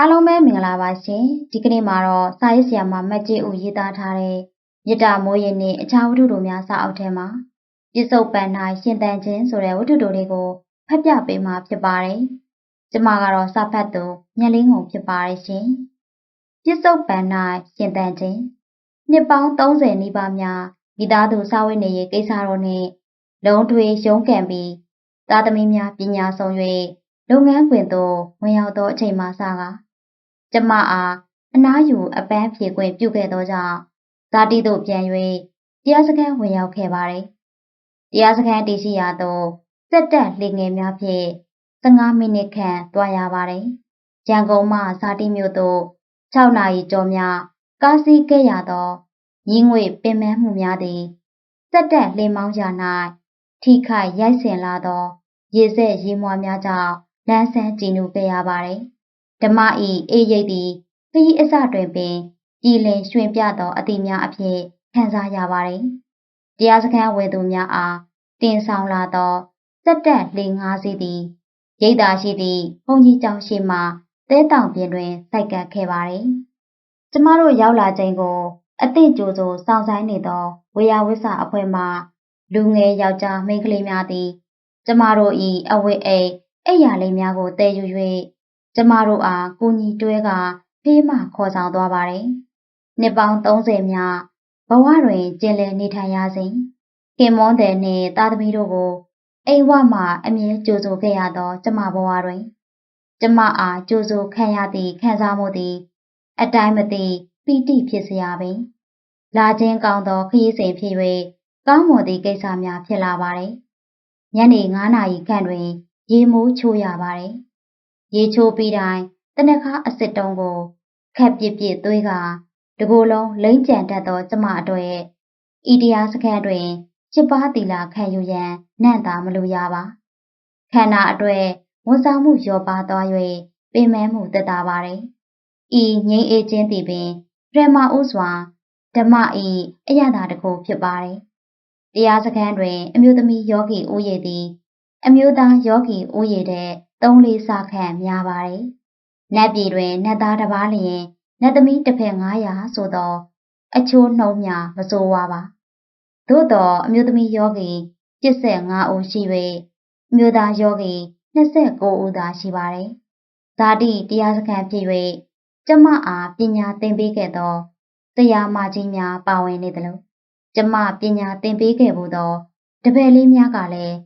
အားလုံးပဲမင်္ဂလာပါရှင်ဒီကနေ့မှာတော့စာရေးဆရာမမတ်ကြီးဦးရေးသားထားတဲ့မြစ်တာမိုးရင်နဲ့အခြားဝတ္ထုတို့များစာအုပ်ထဲမှာပြစ္ဆုတ်ပန်၌ရှင်တန်ခြင်းဆိုတဲ့ဝတ္ထုတို့လေးကိုဖတ်ပြပေးမှာဖြစ်ပါတယ်ကျမကတော့စာဖတ်သူညလင်းကုန်ဖြစ်ပါတယ်ရှင်ပြစ္ဆုတ်ပန်၌ရှင်တန်ခြင်းနှစ်ပေါင်း30နီးပါးများမိသားစုစာဝတ်နေရေးကိစ္စတို့နဲ့လုံးထွေရုံးကန်ပြီးသားသမီးများပညာဆုံး၍လုပ်ငန်းခွင်သို့ဝင်ရောက်သောအချိန်မှစကား ကျမအားအနားယူအပန်းဖြေခွင့်ပြုခဲ့သောကြောင့်ဇာတိသို့ပြန်၍တရားစခန်းဝင်ရောက်ခဲ့ပါတယ်။တရားစခန်းတည်ရှိရာသို့စက်တက်လေငယ်များဖြင့်15မိနစ်ခန့်တွားရပါတယ်။ရန်ကုန်မှဇာတိမြို့သို့6နာရီကျော်များကားစီးခဲ့ရသောရင်းငွေပင်ပန်းမှုများသည်စက်တက်လေမောင်းရာ၌ထိခိုက်ရိုက်ဆင်လာသောရေစက်ရေမွှားများကြောင့်လမ်းဆန်းကြည်နူခဲ့ရပါတယ် ဓမ္မဤအေးရိပ်သည်ခရီးအစတွင်ပင်ပြည်လင်ရွှင်ပြသောအသည့်များအဖြစ်ခံစားရပါတယ်။တရားစခန်းဝယ်သူများအားတင်ဆောင်လာသောစက်တက်လေငါးစီးသည်ရိတ်သာရှိသည့်ဘုန်းကြီးကျောင်းရှိမှတဲတောင်ပြင်တွင်စိုက်ကပ်ခဲ့ပါတယ်။ကျမတို့ရောက်လာချိန်ကိုအသည့်ကြိုဆိုစောင့်ဆိုင်နေသောဝေယဝိဆအဖွဲ့မှလူငယ်ယောက်ျားမိန်းကလေးများသည် ကျမတို့၏အဝတ်အိတ်အိပ်ယာလိမ်များကိုတည်ယူ၍ ကျမတို့အားကိုညီတွဲကဖေးမှခေါ်ဆောင်သွားပါတယ်။နှစ်ပေါင်း30မြဘဝတွင်ကျင်လည်နေထိုင်ရစဉ်ခင်မွန်းတဲ့နှင့်သားသမီးတို့ကိုအိမ်ဝမှအမြဲကြိုဆိုခဲ့ရသော ကျမဘဝတွင်ကျမအားကြိုဆိုခံရသည့်ခံစားမှုသည် အတိုင်းမသိပီတိဖြစ်စရာပင်လာခြင်းကောင်းသောခရီးစဉ်ဖြစ်၍ကောင်းမွန်သည့်ကိစ္စများဖြစ်လာပါတယ်။ညနေ9နာရီခန့်တွင် ရေမိုးချိုးရပါတယ် ရေချိုးပြီးတိုင်းတနခါအစစ်တုံးကိုခက်ပြစ်ပြစ်သွေးကတကိုယ်လုံးလိမ့်ကြံတတ်သောကျမအတွက်ဤတရားစခန်းတွင်ချစ်ပါတီလာခံယူရန်နှံ့သာမလိုရပါခန္ဓာအတွက်ဝန်ဆောင်မှုလျော့ပါသွား၍ပင်မမှုတက်တာပါတယ်ဤငြိမ်းအေးခြင်းသည်ပင်ပရမဥစွာဓမ္မဤအရသာတကူဖြစ်ပါတယ်တရားစခန်းတွင် အမျိုးသမီးယောဂီဦးရည်သည် အမျိုးသားယောဂီဦးရည်တဲ့ သုံးလေးစခန့်များပါတယ်။နတ်ပြည်တွင်နတ်သားတစ်ပါးလျင်နတ်သမီးတစ်ဖက်900ဆိုသော အချိုးနှုံးများမစိုးဝါပါ။သို့သောအမျိုးသမီးယောဂီ75ဦးရှိ၍အမျိုးသားယောဂီ29ဦးသာရှိပါတယ်။ဇာတိတရားစခန်းဖြစ်၍ကျမအားပညာသင်ပေးခဲ့သောတရားမကြီးများပါဝင်နေသလိုကျမပညာသင်ပေးခဲ့မှုသောတပည့်လေးများကလည်း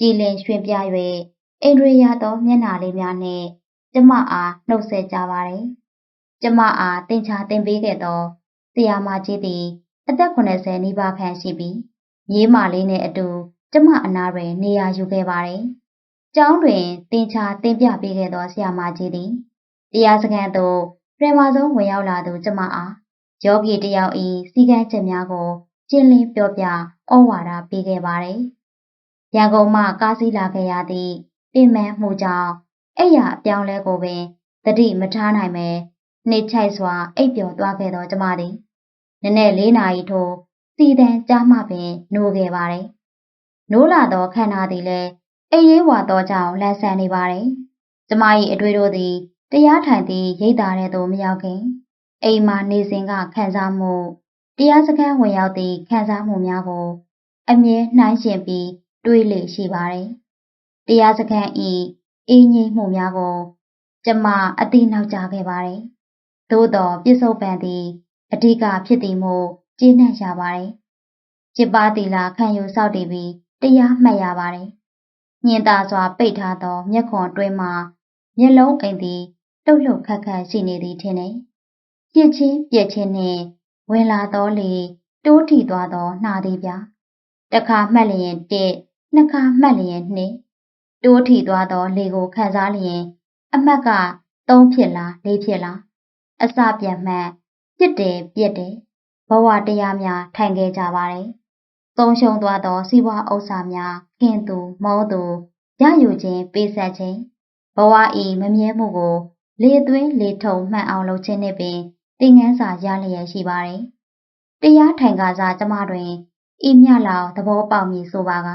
ကြည်လင်ရွှင်ပြ၍ အိန္ဒြေရသောမျက်နှာလေးများနှင့် ကျမအားနှုတ်ဆက်ကြပါတယ်။ကျမအားသင်ချာသင်ပေးခဲ့သောဆရာမကြီးသည် အသက်80နီးပါးခန့်ရှိပြီးရေးမာလေးနဲ့အတူ ကျမအနာတွင် နေရာယူခဲ့ပါတယ်။ကျောင်းတွင်သင်ချာသင်ပြပေးခဲ့သောဆရာမကြီးသည်တရားစခန်းသို့ပထမဆုံးဝင်ရောက်လာသူကျမအားယောဂီတယောက်၏စီကံချက်များကိုကျင်းလင်းပြောပြဩဝါဒပေးခဲ့ပါတယ်။ရန်ကုန်မှကားစီးလာခဲ့ရသည့် ပင်မမှုကြောင့်အဲ့ရအပြောင်းလဲကိုပင်တတိမထားနိုင်ပဲနှိချိုက်စွာအိပ်ပျော်သွားခဲ့သောကျမသည်နည်းနည်းလေးနာရီထိုးစီတန်ကြားမှပင်နိုးခဲ့ပါတယ်။နိုးလာသောခန္ဓာသည်လည်းအိပ်ရေးဝါသောကြောင့်လန့်ဆန်နေပါတယ်။ကျမ၏အတွေ့တို့သည်တရားထိုင်သည့်ရိတ်သားတဲ့သို့မရောက်ခင်အိမ်မှာနေစဉ်ကခံစားမှုတရားစခန်းဝင်ရောက်သည့်ခံစားမှုများကို အမြဲနှိုင်းယှဉ်ပြီးတွေးလေရှိပါတယ် တရားစခန်းဤအင်းကြီးမှုများကိုကျမအသိနောက်ကျခဲ့ပါတယ်။သို့တော်ပြစ္ဆုတ်ပံသည်အဓိကဖြစ်သည်မို့ကျင်းနှံ့ရပါတယ်။จิตပါတီလာခံယူဆောက်တည်ပြီးတရားမှတ်ရပါတယ်။ညင်သာစွာပိတ်ထားသောမျက်ခွန်တွင်းမှာမျက်လုံးအိမ်သည်လှုပ်လှုပ်ခတ်ခတ်ရှိနေသည်ထင်တယ်။ပြစ်ချင်းပြက်ချင်းနှင့်ဝင်လာသောလေတိုးထီသွားသောနှာသည်ပြ။တခါမှတ်လျင်တစ်နှစ်ခါမှတ်လျင်နှစ် တိုးထီသွားသောလေကိုခံစားလျင် အမှတ်က3ဖြစ်လား4ဖြစ်လားအစပြန်မှတ်ပြစ်တယ်ပြစ်တယ်ဘဝတရားများထိုင်ခဲ့ကြပါတယ်။သုံးရှုံသွားသောစီးပွားဥစ္စာများခင်သူမောသူရယူခြင်းပေးဆက်ခြင်းဘဝဤမမြဲမှုကို လေသွင်းလေထုံမှန်အောင်လုပ်ခြင်းနှင့်ပင်သင်ငန်းစာရလျက်ရှိပါတယ်။တရားထိုင်ကစားကျမတွင်ဤမြလောက်သဘောပေါက်မည်ဆိုပါက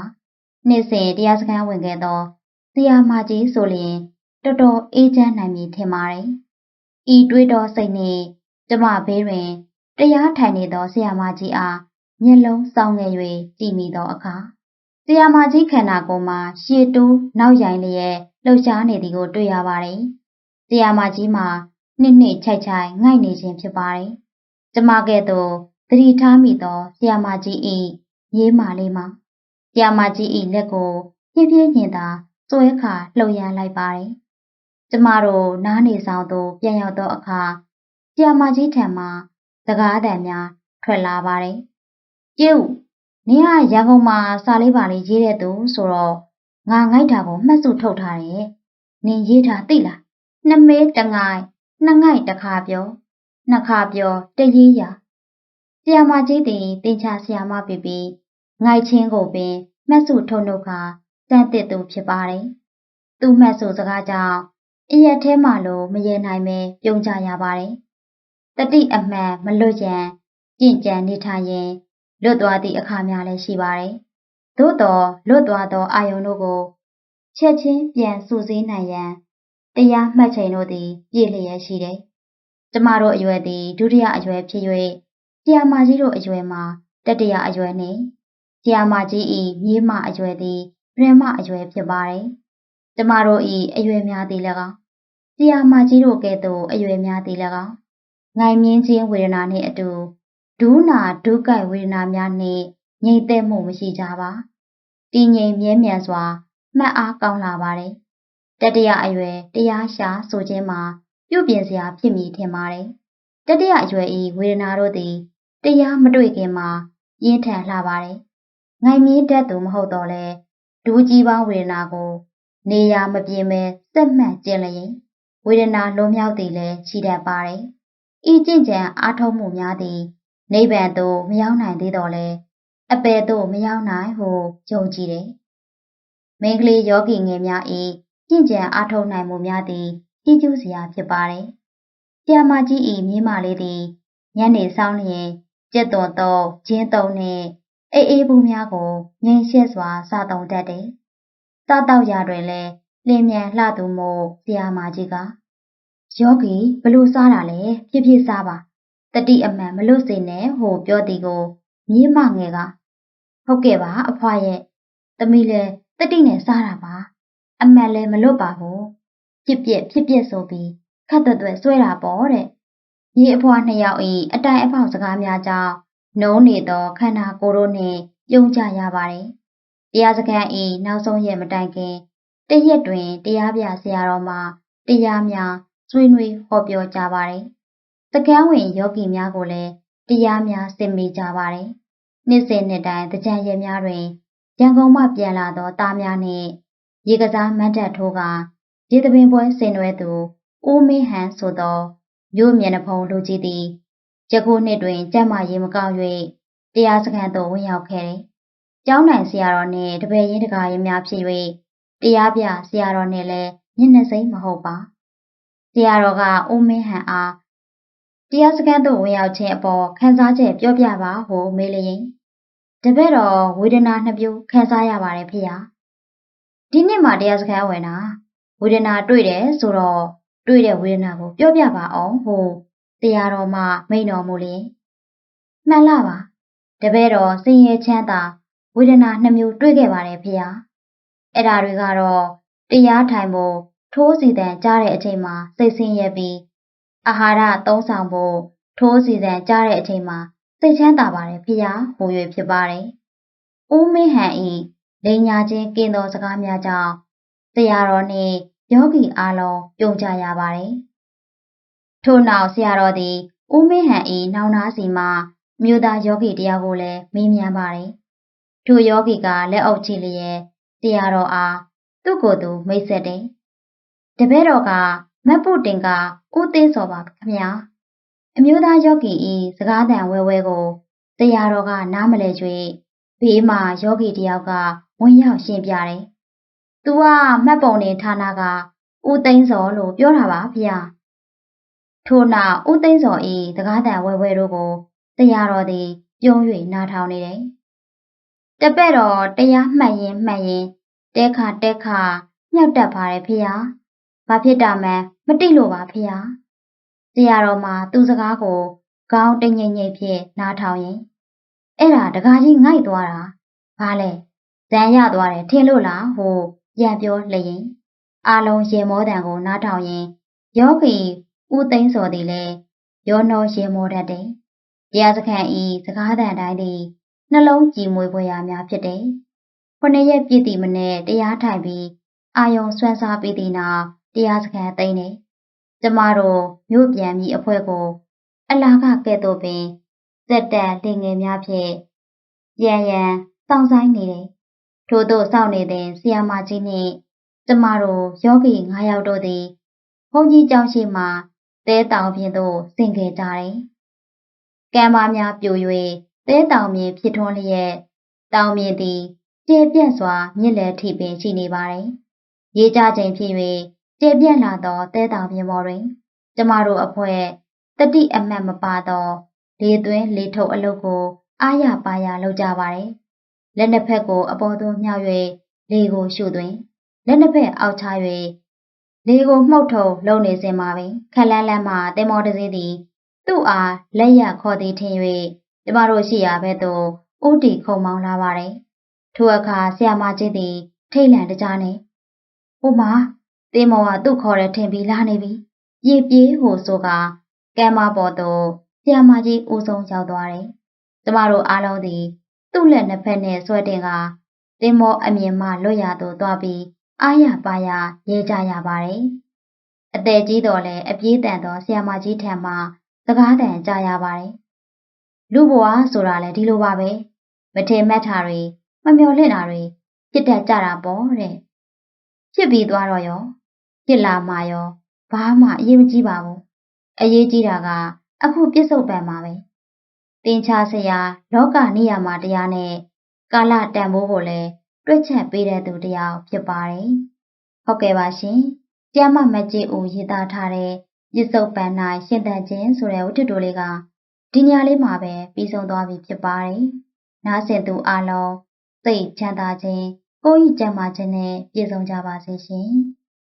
နေ့စဉ်တရားစခန်းဝင်ခဲ့သောဆရာမကြီးဆိုလျင်တော်တော်အေးချမ်းနိုင်မည်ထင်ပါတယ်ဤတွေးတော်စိတ်နှင့်ကျမဘေးတွင်တရားထိုင်နေသောဆရာမကြီးအားမျက်လုံးစောင်းငယ်၍ကြည့်မိသောအခါဆရာမကြီးခန္ဓာကိုယ်မှာရှည်တိုးနောက်ရိုင်လျက်လှုပ်ရှားနေသည်ကိုတွေ့ရပါတယ်။ဆရာမကြီးမှာနှစ်နှစ်ချိုက်ချိုက်ငိုက်နေခြင်းဖြစ်ပါတယ်။ကျမကဲ့သို့သတိထားမိသောဆရာမကြီး၏ရေးမာလေးမှာဆ ရာမကြီး၏လက်ကိုဖြည်းဖြည်းညင်သာစွဲခါလှုပ်ရမ်းလိုက်ပါတယ်။ကျမတို့နားနေဆောင်သို့ပြန်ရောက်သောအခါဆရာမကြီးထံမှစကားသံများထွက်လာပါတယ်။ကျုပ်နင်ကရန်ကုန်မှာစာလေးပါလေးရေးတဲ့သူဆိုတော့ငါငိုက်တာကိုမှတ်စုထုတ်ထားတယ်။နင်ရေးထားသိလား။နှမဲတငိုင်နှစ်ငိုက်တစ်ခါပြောနှစ်ခါပြောတရေးရဆရာမကြီးသည်တင်ချဆရာမပြပြီး ငိုက်ချင်းကိုပင်မှတ်စုထုတ်နှုတ်ခါစမ်းသစ်သူဖြစ်ပါတယ်။သူ့မှတ်စုစကားကြောင့်အရက်ထဲမှလို့မရေနိုင်ပဲပြုံးကြရပါတယ်။တတိအမှန်မလွတ်ရန်ကြင်ကြံနေထိုင်ရင်လွတ်သွားသည့်အခါများလည်းရှိပါတယ်။သို့တော်လွတ်သွားသောအာယုန်တို့ကိုချက်ချင်းပြန်စုစည်းနိုင်ရန်တရားမှတ်ချိန်တို့သည်ပြည့်လျက်ရှိတယ်။ကျမတို့အရွယ်သည်ဒုတိယအရွယ်ဖြစ်၍ဆရာမကြီးတို့အရွယ်မှာတတိယအရွယ်နှင့် ဆရာမကြီး၏မြေးမအရွယ်သည်ပရမအရွယ်ဖြစ်ပါတယ်။ကျမတို့၏အရွယ်များသည်လည်းကောင်းဆရာမကြီးတို့ကဲ့သို့အရွယ်များသည်လည်းကောင်းငိုင်မြင့်ခြင်းဝေဒနာနှင့်အတူဒူးနာဒုက္ခဝေဒနာများနှင့်ငြိမ်သက်မှုမရှိကြပါတည်ငြိမ်မြဲမြံစွာမှတ်အားကောင်းလာပါတယ်တတိယအရွယ်တရားရှာဆိုခြင်းမှာပြုပြင်စရာဖြစ်မည်ထင်ပါတယ်တတိယအရွယ်ဤဝေဒနာတို့သည်တရားမတွေ့ခင်မှာပြင်းထန်လှပါတယ် ငိုင်မြင့်တတ်သူမဟုတ်တော့လဲဒူးကြီးပေါင်းဝေဒနာကို နေရာမပြင်းပဲစက်မှန်ကျင်လျင်ဝေဒနာလွန်မြောက်သည်လည်းရှိတတ်ပါတယ်ဤကြင်ကြံအားထုတ်မှုများသည်နိဗ္ဗာန်သို့မရောက်နိုင်သေးတော့လဲအပယ်သို့မရောက်နိုင်ဟုယုံကြည်တယ်။မင်္ဂလိယောဂီငယ်များ၏ကြင်ကြံအားထုတ်နိုင်မှုများသည်ကြီးကျူးစရာဖြစ်ပါတယ်။ဆရာမကြီး၏မြင်းမလေးသည်ညနေဆောင်လျင်ကြက်တော်တော့ဂျင်းတုံနှင့် အေးအေးဘူးများကိုငင်းရှက်စွာစားသုံးတတ်တယ်။စားတော့ရတွင်လည်းလင်းမြန်လှသူမို့ဆရာမကြီးကယောဂီဘလို့စားတာလဲဖြစ်ဖြစ်စားပါတတိအမှန်မလွတ်စေနဲ့ဟိုပြောသည်ကိုမြေးမငယ်ကဟုတ်ကဲ့ပါအဖွားရဲ့သမီးလည်းတတိနဲ့စားတာပါ အမှန်လည်းမလွတ်ပါဘူးဖြစ်ပြက်ဖြစ်ပြက်ဆိုပြီးခတ်သွက်ဆွဲတာပေါ့တဲ့မြေအဖွားနှစ်ယောက်ဤအတိုင်အဖောက်စကားများကြောင့် နှုံးနေသောခန္ဓာကိုယ်တို့နှင့်ပြုံးကြရပါတယ်တရားစခန်းဤနောက်ဆုံးရက်မတိုင်ခင်တရက်တွင်တရားပြဆရာတော်မှတရားများဆွေးနွေးဟောပြောကြပါတယ်စကန်းဝင်ယောဂီများကိုလည်းတရားများဆင်မိကြပါတယ်။နေ့စဉ်နှစ်တိုင်းတကြံရက်များတွင်ရန်ကုန်မှပြန်လာသောသားများနှင့်ရေကစားမတ်တက်ထိုးကရေသပင်ပွဲဆင်နွှဲသူဦးမင်းဟန်ဆိုသောမြို့မျက်နှာဖုံးလူကြီးသည် ယခုနှစ်တွင် ကျမ်းမာရေးမကောင်း၍တရားစခန်းသို့ ဝင်ရောက်ခဲ့တယ်။ကျောင်းနိုင်ဆရာတော်နှင့် တပည့်ရင်းတကာရင်များဖြစ်၍တရားပြဆရာတော်နှင့်လည်း မျက်နှာစိမ်းမဟုတ်ပါ။ဆရာတော်က ဦးမင်းဟန်အား တရားစခန်းသို့ ဝင်ရောက်ခြင်းအပေါ် ခံစားချက်ပြောပြပါဟု မေးလျင် တပည့်တော်ဝေဒနာနှစ်မျိုး ခံစားရပါတယ်ဖေဟာဒီနေ့မှ တရားစခန်းဝင်တာ ဝေဒနာတွေ့တယ်ဆိုတော့ တွေ့တဲ့ဝေဒနာကို ပြောပြပါအောင်ဟု တရားတော်မှမိန်တော်မူလျင်မှန်လားပါတပည့်တော်စင်ရဲ့ချမ်းသာဝေဒနာနှစ်မျိုးတွေ့ခဲ့ပါတယ်ဖေဟာအဲ့ဓာတွေကတော့တရားထိုင်ဖို့ထိုးစီတန်ကြားတဲ့အချိန်မှာစိတ်ဆင်းရဲပြီးအာဟာရသုံးဆောင်ဖို့ထိုးစီစံကြားတဲ့အချိန်မှာစိတ်ချမ်းသာပါတယ်ဖျားဟို၍ဖြစ်ပါတယ်။ဦးမင်းဟန်ဤလိန်ညာချင်းကင်းသောစကားများကြောင့်ဆရာတော်နှင့်ယောဂီအားလုံးပြုံကြရပါတယ်။ ထို့နောက်ဆရာတော်သည်ဦးမင်းဟန်ဤနောင်နာစီမှမြို့သားယောဂီတယောက်ကိုလည်းမေးမြန်းပါတယ်။ထိုယောဂီကလက်အုပ်ချလျက်ဆရာတော်အားသူ့ကိုယ်သူမိတ်ဆက်တယ်။တပည့်တော်ကမတ်ပုတင်ကဦးသေးစောပါခင်ဗျာအမျိုးသားယောဂီဤစကားတန်ဝဲဝဲကိုတရားတော်ကနားမလဲကျွေးဘေးမှာယောဂီတယောက်ကဝင်ရောက်ရှင်းပြတယ်။ "तू ကမှတ်ပုံနေဌာနကဦးသိန်းစောလို့ပြောတာပါဗျာ။ ထို့နောက်ဦးသိန်းစောဤစကားတန်ဝဲဝဲတို့ကိုတရားတော်သည်ပြုံး၍နားထောင်နေတယ်။တပည့်တော်တရားမှတ်ရင်မှတ်ရင်တဲခါတဲခါမြောက်တက်ပါတယ်ဖေဟာ။ဘာဖြစ်တာမှန်းမသိလို့ပါဖေဟာဆရာတော်မှာသူ့စကားကိုခေါင်းတိမ်ငိမ့်ငိမ့်ဖြင့်နားထောင်ရင်အဲ့ဒါတကားကြီးငိုက်သွားတာဘာလဲဇန်ရသွားတယ်ထင်လို့လားဟိုပြန်ပြောလျင်အာလုံးရေမောတံကိုနားထောင်ရင်ယောဂီ ဦးသိန်းစော်သည်လည်းရောနှောရေမောတတ်တယ်တရားစခန်းဤစကားသံတိုင်းသည်နှလုံးကြည်မွေဖွယ်ရာများဖြစ်တယ်ခုနှစ်ရက်ပြည့်သည့်မနေ့တရားထိုင်ပြီးအာယုံဆွမ်းစားပြီးသည့်နောက်တရားစခန်းသိမ်းတယ်ကျမတို့မြို့ပြန်ပြီးအဖွဲ့ကိုအလားကကဲ့သို့ပင်စက်တန်လင်ငယ်များဖြင့်ရန်ရန်စောင့်ဆိုင်နေတယ်။ထို့သို့စောင့်နေတဲ့ဆီယာမကြီးနှင့်ကျမတို့ယောဂီ9ယောက်တို့သည်ဘုန်းကြီးကျောင်းရှိမှ တဲတောင်ပြင်သို့ဆင်ခဲ့ကြတယ်။ကံမများပြို၍တဲတောင်မြေဖြစ်ထွန်းလျက်တောင်မြေသည်ကျေပြန့်စွာမြစ်လယ်ထိပင်ရှိနေပါတယ်။ရေကြချိန်ဖြစ်၍ကျေပြန့်လာသောတဲတောင်ပြင်ပေါ်တွင် ကျမတို့အဖွဲ့တတိအမှတ်မပါသောလေသွင်းလေထုတ်အလုပ်ကို အားရပါရလုပ်ကြပါတယ်။လက်နှစ်ဖက်ကိုအပေါ်သို့မြှောက်၍လေကိုရှုသွင်းလက်နှစ်ဖက်အောက်ချ၍ လေကိုမှုတ်ထုံလုံနေစဉ်မှာပင်ခက်လန်းလန်းမှတင်မောတစည်းသည် သူ့အားလက်ရခေါ်သည်ထင်၍ကျမတို့ရှိရာဘက်သို့ဥတီခုံမောင်းလာပါတယ်။ထိုအခါဆရာမကြီးသည် ထိတ်လန့်တကြားနေဟိုမှာတင်မောကသူ့ခေါ်တဲ့ထင်ပြီးလာနေပြီ။ပြေးပြေးဟိုဆိုကကဲမပေါ်သို့ဆရာမကြီးဦးဆုံးရောက်သွားတယ်။ကျမတို့အားလုံးသည် သူ့လက်နှစ်ဖက်နဲ့ဆွဲတင်ကတင်မောအမြင်မှလွတ်ရသို့သွားပြီး အားရပါရရဲကြရပါတယ်။အသက်ကြီးတော်လဲအပြေးတန်သောဆရာမကြီးထံမှစကားတန်ကြားရပါတယ်။လူဘဝဆိုတာလဲဒီလိုပါပဲ။မထေမက်တာတွေမမျော်လင့်တာတွေဖြစ်တတ်ကြတာပေါ့တဲ့။ဖြစ်ပြီးသွားတော့ရောဖြစ်လာမှရောဘာမှအရေးမကြီးပါဘူး။အရေးကြီးတာကအခုပြစ္ဆုတ်ပံမှာပဲ။တင်ချဆရာလောကနေရာမှာတရားနဲ့ကာလတန်ဖိုးကိုလည်း တွက်ချက်ပေးတဲ့သူတယောက်ဖြစ်ပါတယ်။ဟုတ်ကဲ့ပါရှင်။ကျမ်းမမကြီးဦးရေးသားထားတဲ့ပြစ္ဆုတ်ပံ၌ရှင်သန်ခြင်းဆိုတဲ့ဝတ္ထုတိုလေးကဒီညလေးမှာပဲပြီးဆုံးသွားပြီဖြစ်ပါတယ်။နားဆင်သူအလုံးစိတ်ချမ်းသာခြင်းကိုယ်ဤကျမ်းမာခြင်းနဲ့ပြည့်စုံကြပါစေရှင်။